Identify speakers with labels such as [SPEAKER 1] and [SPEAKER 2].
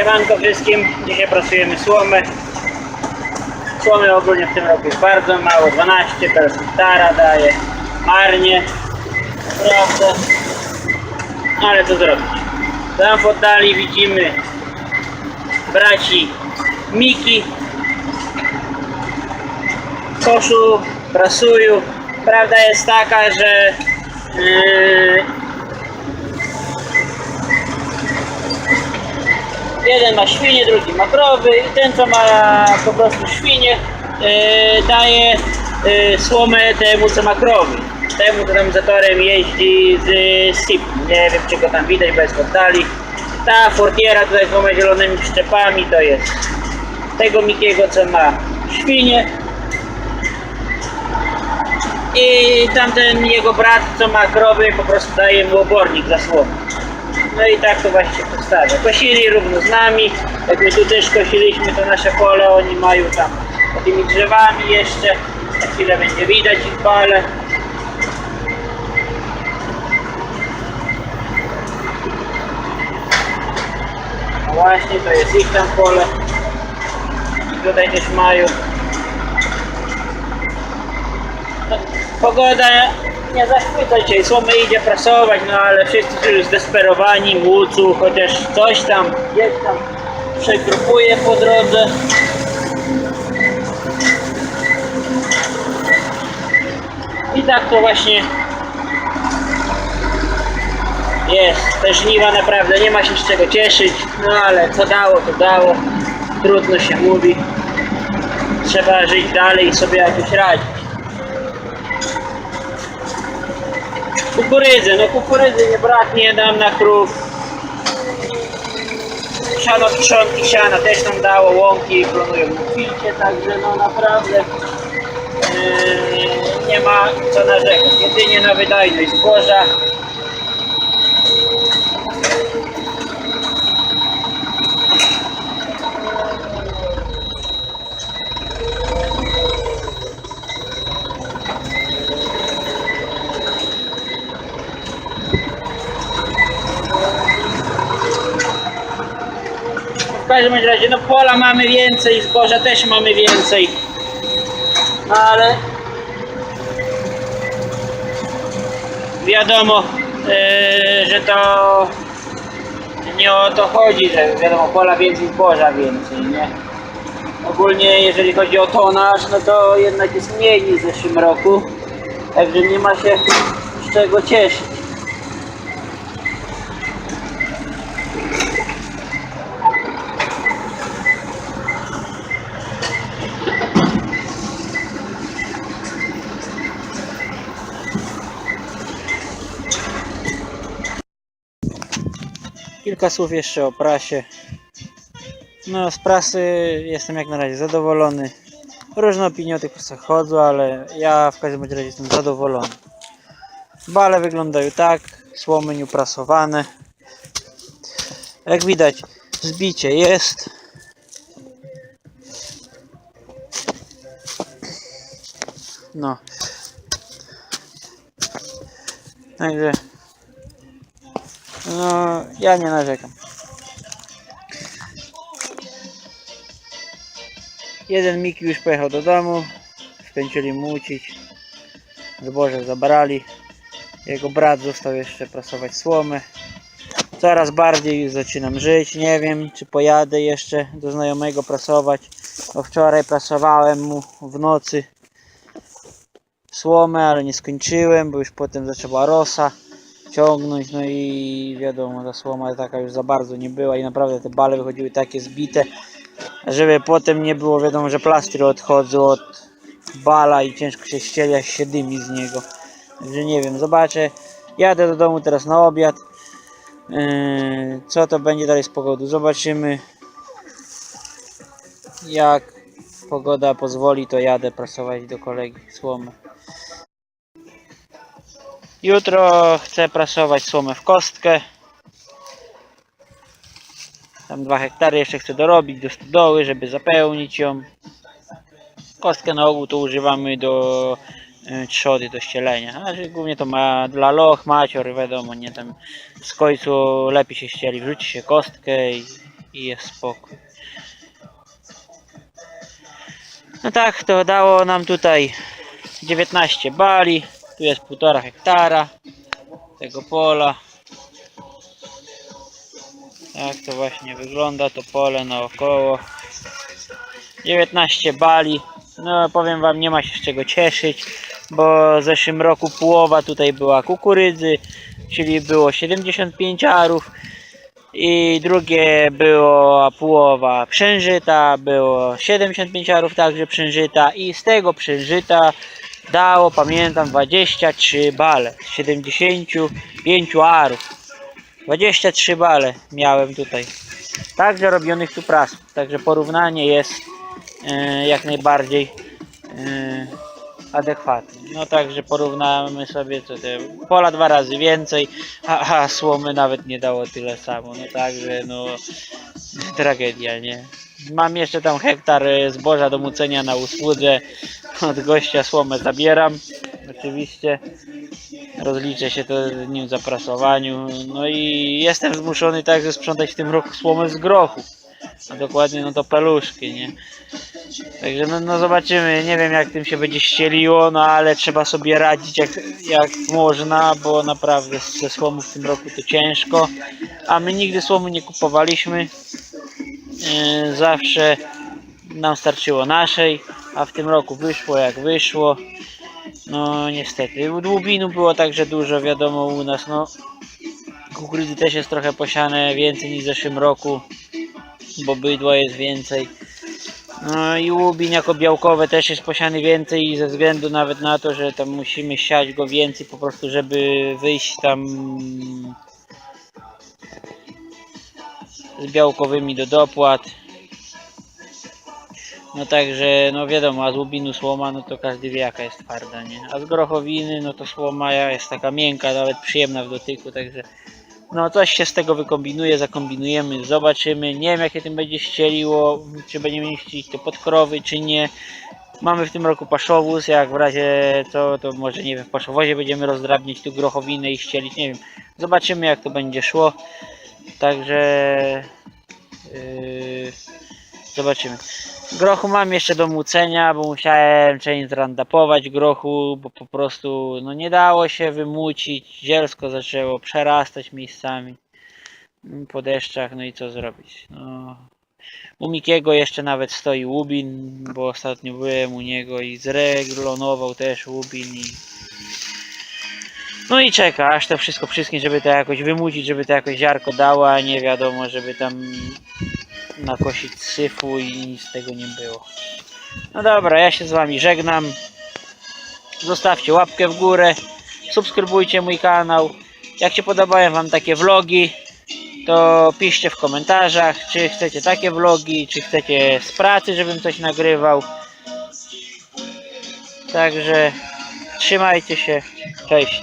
[SPEAKER 1] Siemanko wszystkim, dzisiaj pracujemy słomę. Słomy ogólnie w tym roku jest bardzo mało, 12, teraz stara daje marnie, prawda? Ale co zrobić? Tam w oddali widzimy braci Miki. Koszu prasują. Prawda jest taka, że yy, jeden ma świnie, drugi ma krowy i ten co ma po prostu świnie yy, daje yy, słomę temu co ma krowy. Temu co tam zatorem jeździ z SIP. Nie wiem czy go tam widać, bo jest oddali. Ta fortiera tutaj z dwoma zielonymi szczepami to jest tego Mikiego co ma świnie. I tamten jego brat co ma krowy po prostu daje mu obornik za słomę. No i tak to właśnie się przedstawia. Kosili równo z nami. Jak my tu też kosiliśmy to nasze pole, oni mają tam pod tymi drzewami jeszcze. Za chwilę będzie widać ich pale. No właśnie, to jest ich tam pole. I tutaj też mają. No, pogoda nie zachwyca dzisiaj, słomy idzie prasować, no ale wszyscy już zdesperowani, młucu, chociaż coś tam, gdzieś tam przegrupuje po drodze. I tak to właśnie jest. Te żniwa naprawdę nie ma się z czego cieszyć, no ale co dało, to dało. Trudno się mówi. Trzeba żyć dalej i sobie jakoś radzić. Kukurydzy, no kukurydzy nie braknie nam na krów. Siano, trzonki siana też nam dało, łąki klonują picie, także no naprawdę yy, nie ma co narzekać. Jedynie na wydajność zboża. Każdym razie, no pola mamy więcej, zboża też mamy więcej. No ale wiadomo, yy, że to nie o to chodzi, że wiadomo, pola więcej, zboża więcej, nie? Ogólnie jeżeli chodzi o tonaż, no to jednak jest mniej niż w zeszłym roku. Także nie ma się z czego cieszyć. Kilka słów jeszcze o prasie. No, z prasy jestem jak na razie zadowolony. Różne opinie o tych prasach chodzą, ale ja w każdym razie jestem zadowolony. Bale wyglądają tak, słomy nieuprasowane. Jak widać, zbicie jest. No. Także no, ja nie narzekam. Jeden Miki już pojechał do domu. Skończyli mucić. Zboże zabrali. Jego brat został jeszcze prasować słomy. Coraz bardziej już zaczynam żyć. Nie wiem, czy pojadę jeszcze do znajomego prasować. Bo wczoraj prasowałem mu w nocy słomę, ale nie skończyłem, bo już potem zaczęła rosa ciągnąć, no i wiadomo, ta słoma taka już za bardzo nie była i naprawdę te bale wychodziły takie zbite, żeby potem nie było wiadomo, że plastry odchodzą od bala i ciężko się ścielia, się dymi z niego. Także nie wiem, zobaczę. Jadę do domu teraz na obiad. Yy, co to będzie dalej z pogodą? Zobaczymy. Jak pogoda pozwoli, to jadę prasować do kolegi słomy. Jutro chcę prasować słomę w kostkę. Tam 2 hektary jeszcze chcę dorobić do stodoły, żeby zapełnić ją. Kostkę na ogół to używamy do y, trzody, do ścielenia. Znaczy głównie to ma dla loch, macior, wiadomo, nie tam z końcu lepiej się ścieli. Wrzuci się kostkę i i jest spokój. No tak, to dało nam tutaj 19 bali. Tu jest półtora hektara tego pola. Tak to właśnie wygląda to pole naokoło. 19 bali. No powiem wam, nie ma się z czego cieszyć, bo w zeszłym roku połowa tutaj była kukurydzy, czyli było 75 arów i drugie było połowa przężyta, było 75 arów także przężyta i z tego przężyta dało, pamiętam, 23 bale z 75 arów. 23 bale miałem tutaj. Także robionych tu prasów. Także porównanie jest e, jak najbardziej e, adekwatne. No także porównamy sobie co te pola dwa razy więcej, a, a słomy nawet nie dało tyle samo. No także no tragedia, nie? Mam jeszcze tam hektar e, zboża do mucenia na usłudze. Od gościa słomę zabieram. Oczywiście rozliczę się to nim w zaprasowaniu. No i jestem zmuszony także sprzątać w tym roku słomę z grochu. A dokładnie no to peluszki, nie? Także no, no zobaczymy, nie wiem jak tym się będzie ścieliło, no ale trzeba sobie radzić jak, jak można, bo naprawdę ze słomu w tym roku to ciężko. A my nigdy słomu nie kupowaliśmy. Yy, zawsze nam starczyło naszej, a w tym roku wyszło jak wyszło. No niestety. Dłubinu było także dużo, wiadomo u nas, no kukurydzy też jest trochę posiane więcej niż w zeszłym roku, bo bydła jest więcej. No i łubin jako białkowe też jest posiany więcej ze względu nawet na to, że tam musimy siać go więcej po prostu, żeby wyjść tam z białkowymi do dopłat. No także, no wiadomo, a z łubinu słoma, no to każdy wie jaka jest twarda, nie? A z grochowiny, no to słoma jest taka miękka, nawet przyjemna w dotyku, także no coś się z tego wykombinuje, zakombinujemy, zobaczymy. Nie wiem jakie tym będzie ścieliło, czy będziemy mieścić to pod krowy, czy nie. Mamy w tym roku paszowóz, jak w razie co, to może nie wiem, w paszowozie będziemy rozdrabniać tu grochowinę i ścielić, nie wiem. Zobaczymy jak to będzie szło. Także yy, zobaczymy. Grochu mam jeszcze do mucenia, bo musiałem część zrandapować grochu, bo po prostu no nie dało się wymucić, zielsko zaczęło przerastać miejscami mm, po deszczach, no i co zrobić. No. U Mikiego jeszcze nawet stoi łubin, bo ostatnio byłem u niego i zreglonował też łubin i no i czeka, aż to wszystko wszystkim, żeby to jakoś wymucić, żeby to jakoś ziarko dało, a nie wiadomo, żeby tam nakosić syfu i nic z tego nie było. No dobra, ja się z wami żegnam. Zostawcie łapkę w górę, subskrybujcie mój kanał. Jak się podobają wam takie vlogi, to piszcie w komentarzach, czy chcecie takie vlogi, czy chcecie z pracy, żebym coś nagrywał. Także trzymajcie się, cześć.